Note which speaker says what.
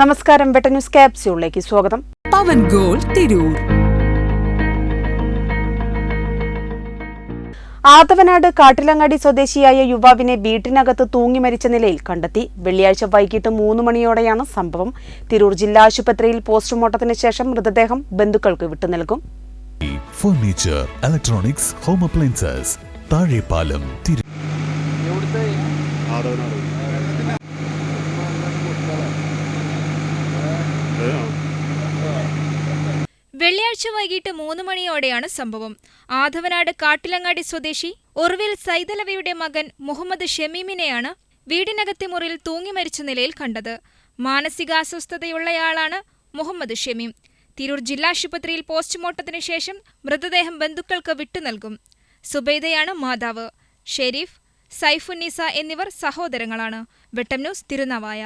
Speaker 1: നമസ്കാരം. വെട്ട ന്യൂസ് ക്യാപ്സ്യൂളിലേക്ക് സ്വാഗതം.
Speaker 2: പവൻ ഗോൾ തിരൂർ.
Speaker 1: ആദവനാട് കാട്ടിലങ്ങാടി സ്വദേശിയായ യുവാവിനെ വീട്ടിനകത്ത് തൂങ്ങി മരിച്ച നിലയിൽ കണ്ടെത്തി. വെള്ളിയാഴ്ച വൈകിട്ട് മൂന്ന് മണിയോടെയാണ് സംഭവം. തിരൂർ ജില്ലാ ആശുപത്രിയിൽ പോസ്റ്റ്മോർട്ടത്തിന് ശേഷം മൃതദേഹം ബന്ധുക്കൾക്ക് വിട്ടുനൽകും
Speaker 3: furniture electronics home appliances Thazhepalam
Speaker 4: വെള്ളിയാഴ്ച വൈകിട്ട് മൂന്ന് മണിയോടെയാണ് സംഭവം. ആധവനാട് കാട്ടിലങ്ങാടി സ്വദേശി ഒർവിൽ സൈതലവയുടെ മകൻ മുഹമ്മദ് ഷമീമിനെയാണ് വീടിനകത്തെ മുറിയിൽ തൂങ്ങി മരിച്ച നിലയിൽ കണ്ടത്. മാനസികാസ്വസ്ഥതയുള്ളയാളാണ് മുഹമ്മദ് ഷമീം. തിരൂർ ജില്ലാശുപത്രിയിൽ പോസ്റ്റ്മോർട്ടത്തിന് ശേഷം മൃതദേഹം ബന്ധുക്കൾക്ക് വിട്ടു നൽകും. സുബൈദയാണ് മാതാവ്. ഷെരീഫ് സൈഫുന്നീസ എന്നിവർ സഹോദരങ്ങളാണ്. വെട്ടം ന്യൂസ് തിരുനവായ.